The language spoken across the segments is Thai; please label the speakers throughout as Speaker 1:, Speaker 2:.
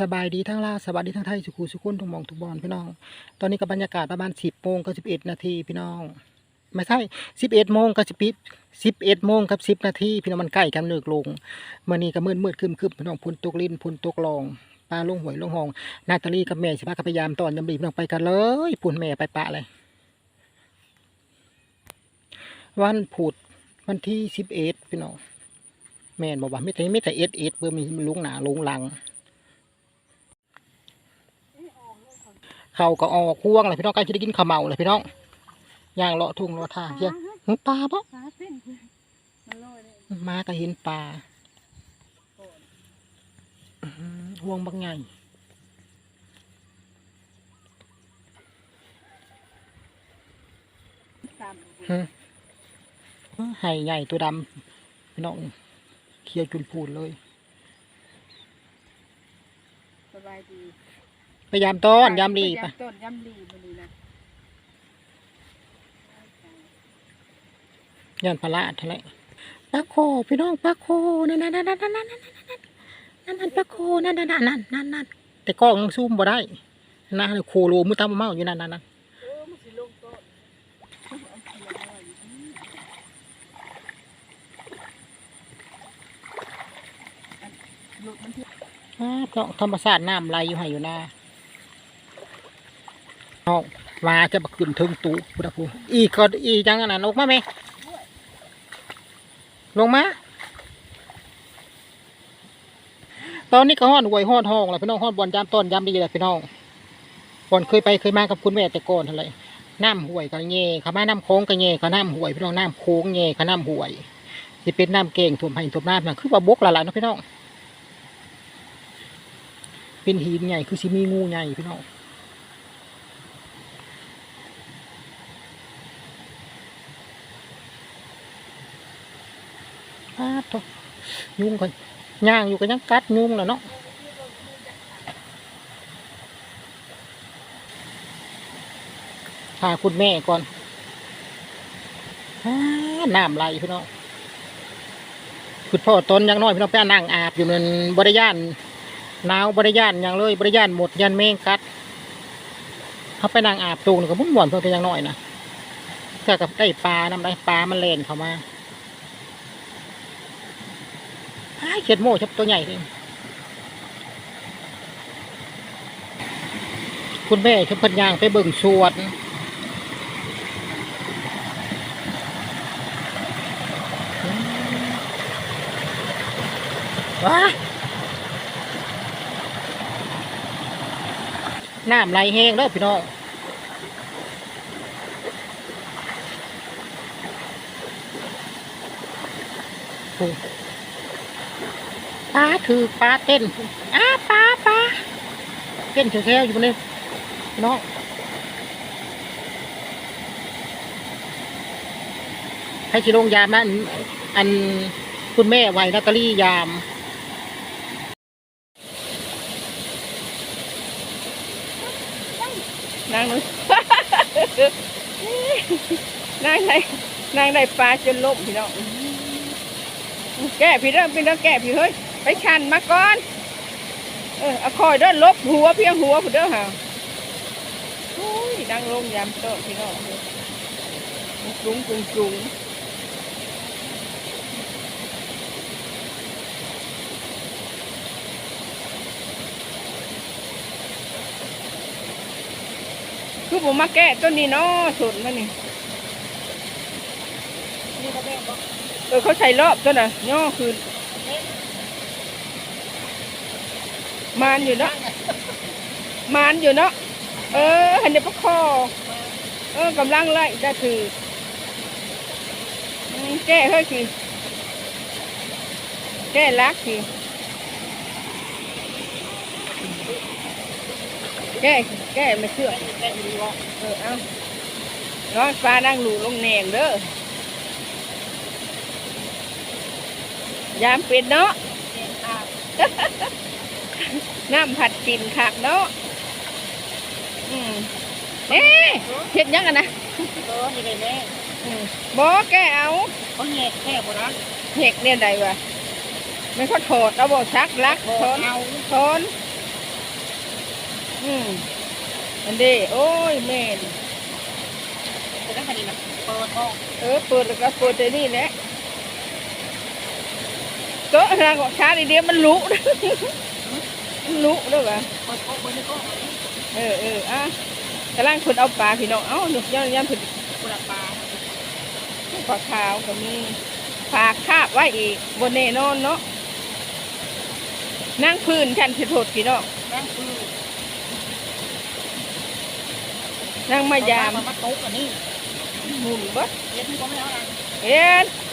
Speaker 1: สบายดีทั้งลาสบายดีทั้งไทยสุขุสุขุนทุกมองทุกบอนพี่น้อง ตอนนี้กับบรรยากาศประมาณสิบโมงกับสิบเอ็ดนาทีพี่น้อง ไม่ใช่สิบเอ็ดโมงกับสิบสิบเอ็ดโมงกับสิบนาทีพี่น้องมันใกล้กันเลิกลงเมื่อนี้ก็มืดมืดคึมคึมพี่น้องพุ่นตกลิ้นพุ่นตกลองปลาลงหวยลงหองนาตาลีกับแม่สิพากันพยายามตอนยำบีพี่น้องไปกันเลยพุ่นแม่ไปปะเลยวันพุธวันที่สิบเอ็ดพี่น้องแม่นบอกว่าไม่แต่ไม่แต่เอ็ดเอ็ดเพื่อมีลุงหนาลุงหลัง เขาก็ออกห่วงเลยพี่น้องใกล้จะได้กินข้าเมาเลยพี่น้องย่างเลาะทุ่งเลาะทางเฮียหึปลาปะ
Speaker 2: มา
Speaker 1: ก็เห็นปลาห่วงบางไง
Speaker 2: ตาม
Speaker 1: ไห่ใหญ่ตัวดำพี่น้องเคลียร์จุนพูดเลย
Speaker 2: สบายดี
Speaker 1: พยายามต้อนยามดี
Speaker 2: พ
Speaker 1: ปะ
Speaker 2: ยามต้นยำดีมันดีนะ
Speaker 1: ย่านพละทะเลปลาโคพี่น้องปลาโคนั่นนั่นนั่นนั่นนั่นนั่นนั่นนั่นนั่นปลาโคนั่นนั่นนั่นนั่นนั่นนั่นแต่กล้องซูมบ่ได้นะโคโลมือตามมาเมาอยู่นั่นนั่นนั่น
Speaker 2: เออมันสิลงต้นเอาเขียนเอาไว้อยู่นี่อันหลุดมันที่
Speaker 1: อ้าวพี่น้องธรรมชาติน้ำไหลอยู่ให้อยู่หน้า น้องมาจะบักขึ้นถึงตูพุทธภูอีกก็อีจังนนั้นลงมาไหมลงมา ตอนนี้ก็ห้อนหวยห้อนห้องแล้วพี่น้องห้อนบอลยามต้นยามดีเลยพี่น้องบอลเคยไปเคยมากับคุณแม่แต่ก่อนเท่าไหร่น้ำห่วยก็เย่ขามาน้ำโค้งก็เย่ขาน้ำห่วยพี่น้องน้ำโค้งเย่ขาน้ำห่วยที่เป็นน้ำเก่งถ่วมให้ถ่วมน้ำนะคือว่าบกหลายนะพี่น้องเป็นหินใหญ่คือสิมีงูใหญ่พี่น้อง อ้าวโถ่ยุงก่อนย่างอยู่ก็ยังกัดยุ่งแล้วเนาะพาคุณแม่ก่อนน้ำไหลพี่น้องคุณพ่อตนยังน้อยพี่น้องไปนั่งอาบอยู่มันบริยานหนาวบริยานอย่างเลยบริยานหมดยันเมงกัดเขาไปนางอาบตูนกับมุ่งหวนเพิ่งแต่ยังน้อยนะเพื่กับได้ปลาน้ำได้ปลามันเล่นเข้ามาไอ้าย เขียดโม่ชับตัวใหญ่เลยคุณแม่ชับพันยางไปเบิ่งสวนว้าน้ำไหลแห้งแล้วพี่น้องโอ้ ปลาถือปลาเต้นอ้าปลาปลาเต้นแถวๆอยู่บนนี้พี่น้องให้ชิลงยามันอันคุณแม่ไว้นาตาลี่ยาม
Speaker 2: นางนู้นนางได้นางได้ปลาจนล่มพี่น้องแก่พี่เด้อพี่เด้องแก่พี่เฮ้ย ไปชันมาก่อน เออเอาคอยเด้อลบหัวเพียงหัวพี่เด้อห่าโอ้ยนางลงยามโตะพี่น้องจุงจุงจุงคือผมมาแก้ต้นนี้เนาะสุดมันนี่เออเขาใส่รอบต้นน่ะย่อคือ มานอยู่เนาะมานอยู่เนาะเออเห็นในพระคอเออกำลังไล่ได้คืออืมแก้เฮ้ยคือแก้ลักคือแก้แก้ไม่เชื่อเออเอาน้องฟ้านั่งหลูลงแหนงเด้อยามเป็นเนาะ น้ำผัดกินขักเนาะอืมเอ๊ะเห็ดยังกันนะ
Speaker 1: เออนี่เลยแม่
Speaker 2: อืมบอแกเอา
Speaker 1: เขาแงกแค่บนนั้น
Speaker 2: เห็ดเนี่ยใดวะไม่เขาโถดเอาบอชักลักทน
Speaker 1: เอา
Speaker 2: ทนอืมอันเด้โอ้ยแม่น
Speaker 1: แต่ถ้าคันนี้นะเปิดห้อง
Speaker 2: เออเปิดแล้วก็เปิดแต่นี่แหละโต๊ะทางของช้าดีเดียวมันลุมัน ลุด้วยวะ
Speaker 1: เปิดห้องเปิดในห้อง
Speaker 2: เออเอออะกำลังคนเอาปลาพี่น้องเอ้าหนุกย่างย่างผุด
Speaker 1: กุหลาบปลา
Speaker 2: ปลาขาวก็มีปลาคาบไว้อีกบนแน่นอนเนาะนั่งพื้นชันสิโทษพี่น้อง
Speaker 1: นั่งคือ
Speaker 2: นั่งมายาม
Speaker 1: มาโต๊ะอันนี้
Speaker 2: หมุนเบ่
Speaker 1: เย็นก็ไม่เอาอะ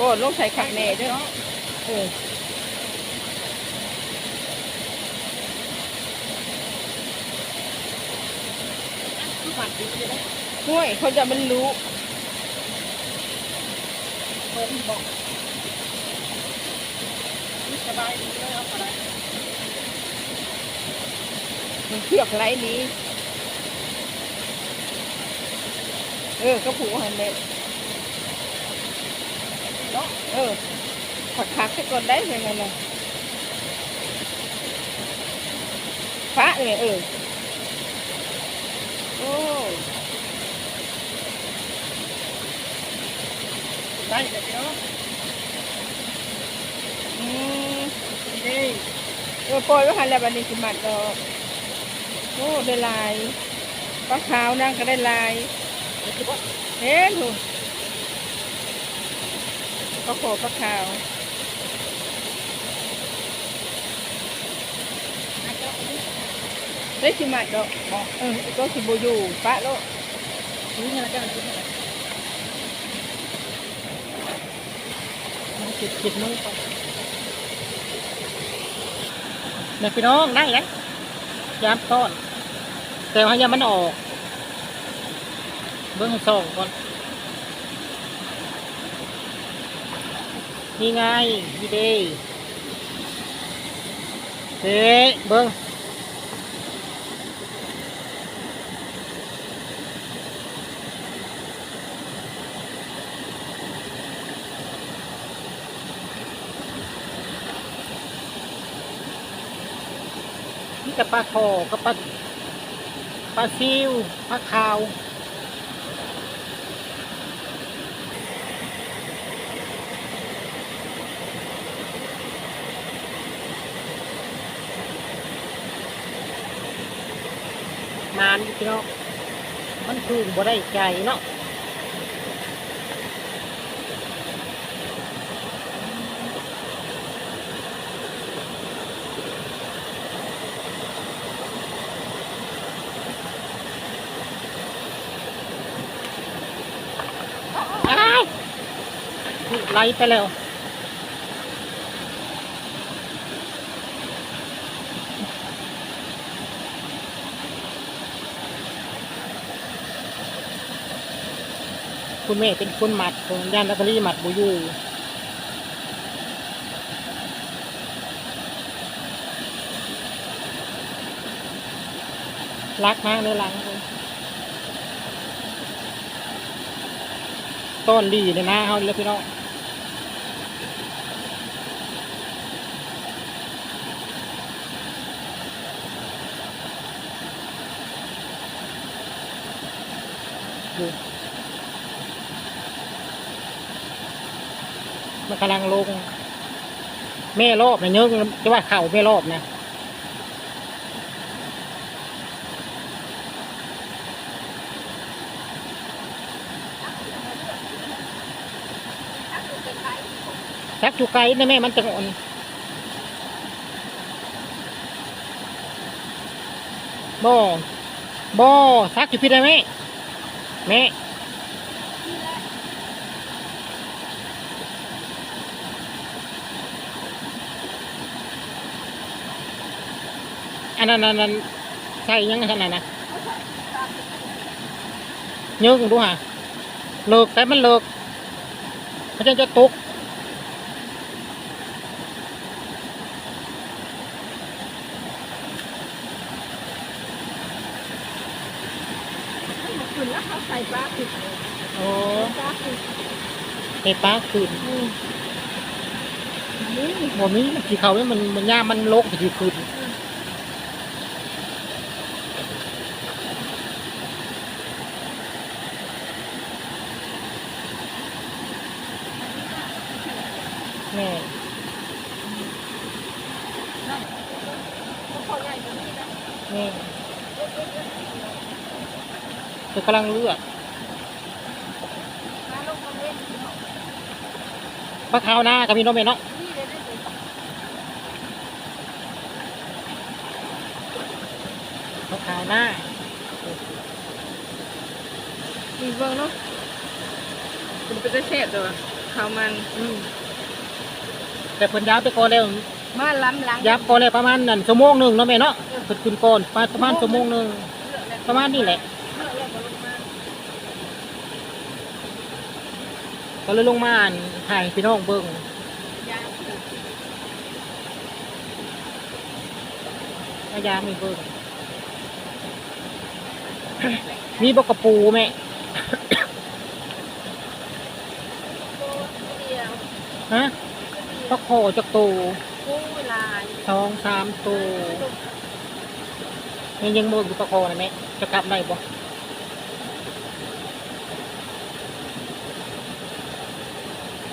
Speaker 1: ไร
Speaker 2: เอ็นลงใส่ขักแน่เด้วยเออ
Speaker 1: คือผ่านปีเลยนะ
Speaker 2: ห่วยเขาจะมันรู้
Speaker 1: เปิดบอกสบายดีเลยครับอะไร
Speaker 2: มันเชือกไรนี้ เออ ก็ผูกหันเลย
Speaker 1: เนาะ
Speaker 2: เออผักผักให้ก่อนได้ยังไงล่ะฟ้าเลยเออโอ้
Speaker 1: ได้เลยเนาะ
Speaker 2: อืม
Speaker 1: ดี
Speaker 2: เออปล่อยไว้หันแล้วบันนี้สิมัดดอกโอ้ได้ลายปลาขาวนางก็ได้ลาย
Speaker 1: เห็
Speaker 2: นหู ปลาโขปลาขาวได้สิมัดดอกบอกเออก็สิบยูปะโลก
Speaker 1: ซื้อเงินแล้วจะซื้อเงินเก็บเก็บมือก่อนเด็กพี่น้องได้แล้วยามต้อนแต่ว่ายังมันออก เบิ้องสองก่อน นี่ไงนี่เด้เด้เบิ้งนี่กับปลาคอกับปลาปลาซิวปลาขาว นานอยู่พี่น้องมันคือบ่ได้ใจเนาะไหลไปแล้ว คุณแม่เป็นคนหมัดของย่านลัตเตอรี่หมัดบูยูรักมากเลยหลังต้นดีเลยนะเฮาเลยพี่น้องดู มันกำลังลง แม่รอบนะเนื้อจะว่าเข่าแม่รอบนะซักจูไกนะแม่มันจะอ่อนบ่บ่ซักอยู่พี่ได้ไหมแม่ อันนั้นอันนั้นใส่ยังขนาดนะเนื้อดูฮะเลิกแต่มันเลิกมันจะจะตก
Speaker 2: คขึ้นแล้วเขาใส่ปลาขึ้น
Speaker 1: โอ้
Speaker 2: ปลาขึ้น
Speaker 1: เห็ดปลาขึ้น
Speaker 2: อืมนี่
Speaker 1: บ่มีมันสีเขาเนี่ยมันมันย่ามมันโลกสีขึ้น แม่
Speaker 2: เขาใหญ่กว่านี้ นะ
Speaker 1: แม่เธอกำลังเลือก
Speaker 2: มาลงมาเล่น
Speaker 1: ปลาขาวหน้ากับมีน้องแม่เนาะ
Speaker 2: นี่เลยได้เลย
Speaker 1: ปลาขาวหน้า
Speaker 2: มีเบิ่งเนาะมันเป็นจะแซ่บตัวข้าวมัน
Speaker 1: อืมแต่เพิ่นย้ำไปก่อนแล้ว
Speaker 2: มาล้ำหลัง
Speaker 1: ย้ำก่อนแล้วประมาณนั่นชั่วโมงหนึ่งเนาะแม่เนาะ เพิ่นขึ้นก่อนประมาณชั่วโมงหนึ่งประมาณนี้แหละก็เลยลงมาอ่านถ่ายให้พี่น้องเบิ่งอายามีเบิ่งมีบกกระปูแม่ฮะปลาโคจักโต
Speaker 2: กู้ลาย
Speaker 1: สองสามโต ยังยังเบิ่งอยู่ปลาโคนะแม่จะกลับได้บ่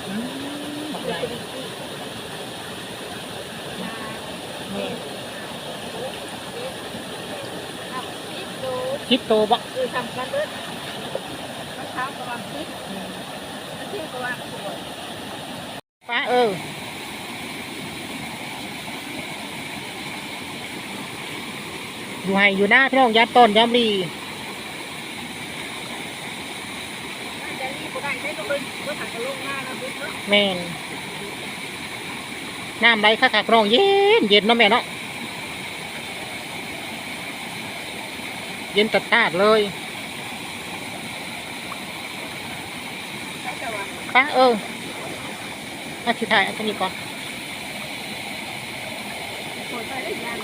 Speaker 1: อืมบักใหญ่แม่สิบโตบ่
Speaker 2: คือทำกันเลยมะพร้าวกระวังพริกมะเขือกระวังสวย
Speaker 1: ป้าเออ อยู่ให้อยู่หน้าพี่น้องยัดต้นยำรี
Speaker 2: น่าจะรีก็ได้ใช้ตัวเลยก็ถักกระลงหน้านะบุ๊กเนาะ
Speaker 1: แม่นน้ำไหลคักๆน้องเย็นเย็นเนาะแม่เนาะเย็นตัดตาดเลยป้าเออมาชิถ่ายอันนี้ก่อน
Speaker 2: คนไปได้ยาน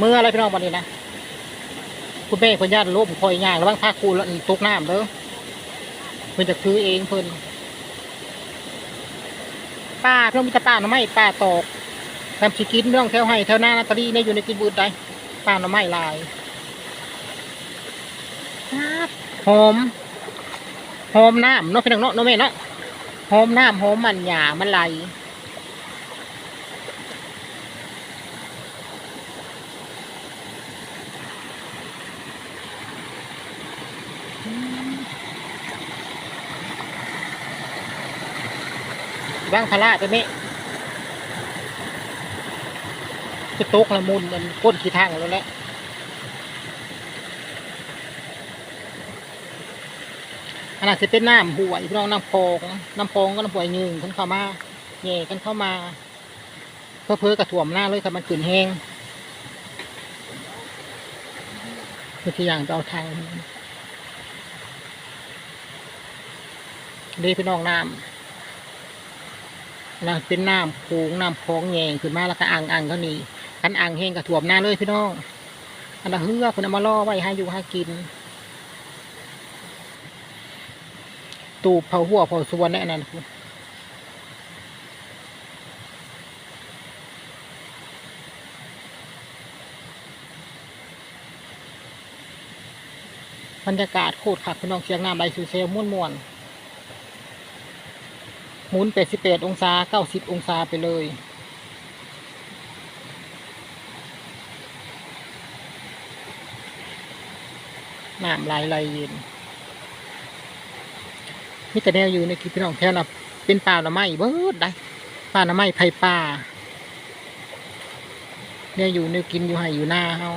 Speaker 2: เมื
Speaker 1: ออะไรพี่น้องวันนี้นะคุณแม่เพิ่นญาติล้มคอยย่างระวังพาคูแล้วตกน้ำเด้อเพิ่นจะคือเองเพิ่นป้าพี่น้องมีแต่ป้าหน่อไม้ป้าตอกทำสิกินพี่น้องแถวให้แถวหน้านาตาลีเนี่ยอยู่ในกินบืดได้ป้าหน่อไม้ลายหอมหอมน้ำเนาะพี่น้องเนาะเนาะแม่เนาะหอมน้ำหอมมันหยามันไหล ว่างพละไปไหมจะตกละมุนมันก้นขี้ทางแล้วแหละอันนั้นจะเป็นน้ำห่วยพี่น้องน้ำพองน้ำพองก็น้ำห่วยยืงกันเข้ามาแย่กันเข้ามาเพื่อเพื่อกระถ่วมหน้าเลยครับมันขึ้นแห้งคือที่อย่างจะเอาทางด้พี่น้องน้ำ นะเป็นน้ำโขงน้ำคลองแยงขึ้นมาแล้วก็อ่างอ่างก็นี่คันอ่างแห้งก็ถ่วมหน้าเลยพี่น้องอันนั้นเฮือกเพิ่นเอามาล่อไว้ให้อยู่ให้กิน ตูเผาหัวเผาสวนแน่นั่นคือบรรยากาศโคตรคักพี่น้องเสียงน้ำไหลสู่เซลม่วนม่วนๆ หมุน 88 องศา 90 องศาไปเลย น้ำไหลไหลเย็นมีแต่แนวอยู่ในคลิปพี่น้องแถวน่ะเป็นป่าหน่อไม้เบิดได้ป่าหน่อไม้ไผ่ป่าเนี่ยอยู่ในวกินอยู่ให้อยู่หน้าเฮา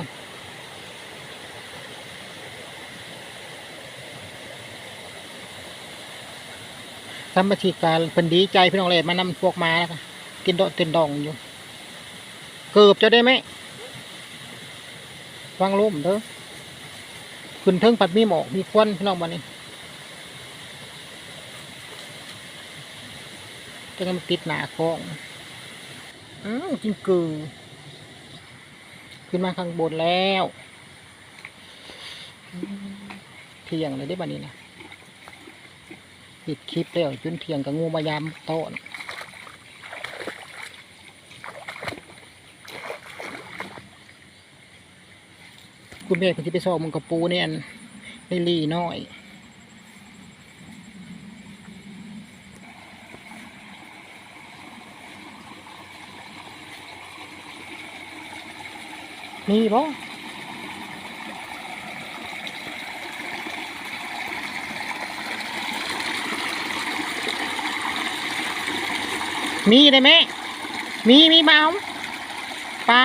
Speaker 1: ทำบัญชีการเพิ่นดีใจพี่น้องเลยมานำพวกมาแล้วกินโดดเต็นดองอยู่เกือบจะได้ไหมวางล่มเด้อขึ้นเทิงปัดมีหมอกมีควันพี่น้องมานี่จะมันติดหนาคลองอ้าวจริงกือขึ้นมาข้างบนแล้วเที่ยงเลยได้บัดนี้นะ ปิดคลิปแล้วจนเทียงกับงูมายามโต้นคุณแม่คุณที่ไปสอบมึงกับปูเนี่ยอันในลีน้อยมีบ่ มีได้ไหมมีมีเมาปลา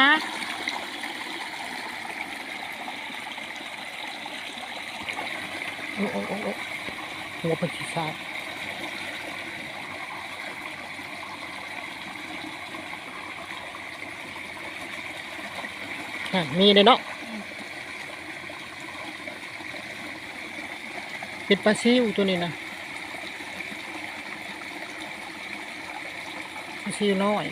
Speaker 1: โอ้โอ้โอ้โหัวเป็นศีรษะอะมีเลยเนาะเป็นปลาซิวตัวนี้นะ ปลาซิวน้อย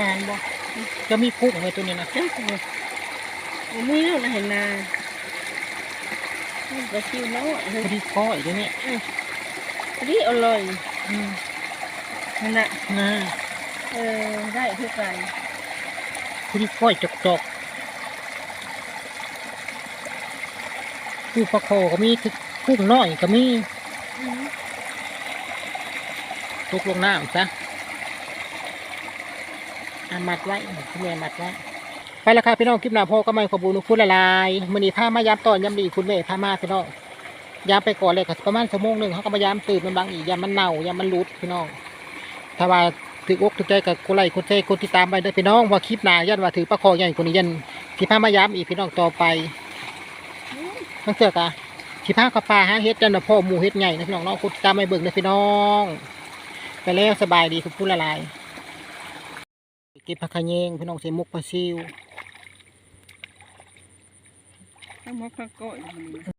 Speaker 1: มานบ่จะมีกุ้งไหมตัวนี้นะ
Speaker 2: จังเลยผมมีแล้วนะเห็นนานี่ก็ชิวแล้วอะ
Speaker 1: พอดีก้อยตัวนี้
Speaker 2: พอดีอร่อย
Speaker 1: อืม
Speaker 2: นั่นน่ะ
Speaker 1: นะ
Speaker 2: เออได้คือกัน
Speaker 1: พอดีก้อยจกจกคือปลาโคก็มีคือกุ้งน้อยก็มี
Speaker 2: อืม
Speaker 1: ตกลงน้ำซะอามัดไว้คุณแม่มัดไว้ไปแล้วค่ะพี่น้องคลิปหน้าพ่อก็ไม่ขอบุญคุณละลายมือนี้พามายามตอนยามดีคุณแม่พามาพี่น้อง ยามไปก่อนเลยค่ะประมาณชั่วโมงหนึ่งเขาก็มายามตื่นมันบางอีกยามมันเน่ายามมันรุดพี่น้องถ้าว่าถืออกถือใจกับกดไลค์กดแชร์กดติดตามไปเด้พี่น้องว่าคลิปหนายันว่าถือปลาคอใหญ่คนนี้ยันที่พามายามอีกพี่น้องต่อไปทั้งเสือกอะที่พากับปลาหาเฮ็ดจันนะพ่อหมูเฮ็ดใหญ่นะพี่น้องเนาะกดติดตามไปเบิ่งเด้อพี่น้อง ไปแล้วสบายดีคุณผู้ละลายเก็บผักขยงพี่น้องใส่มุกปลาซิว
Speaker 2: ข้าวหมกข้าก้อย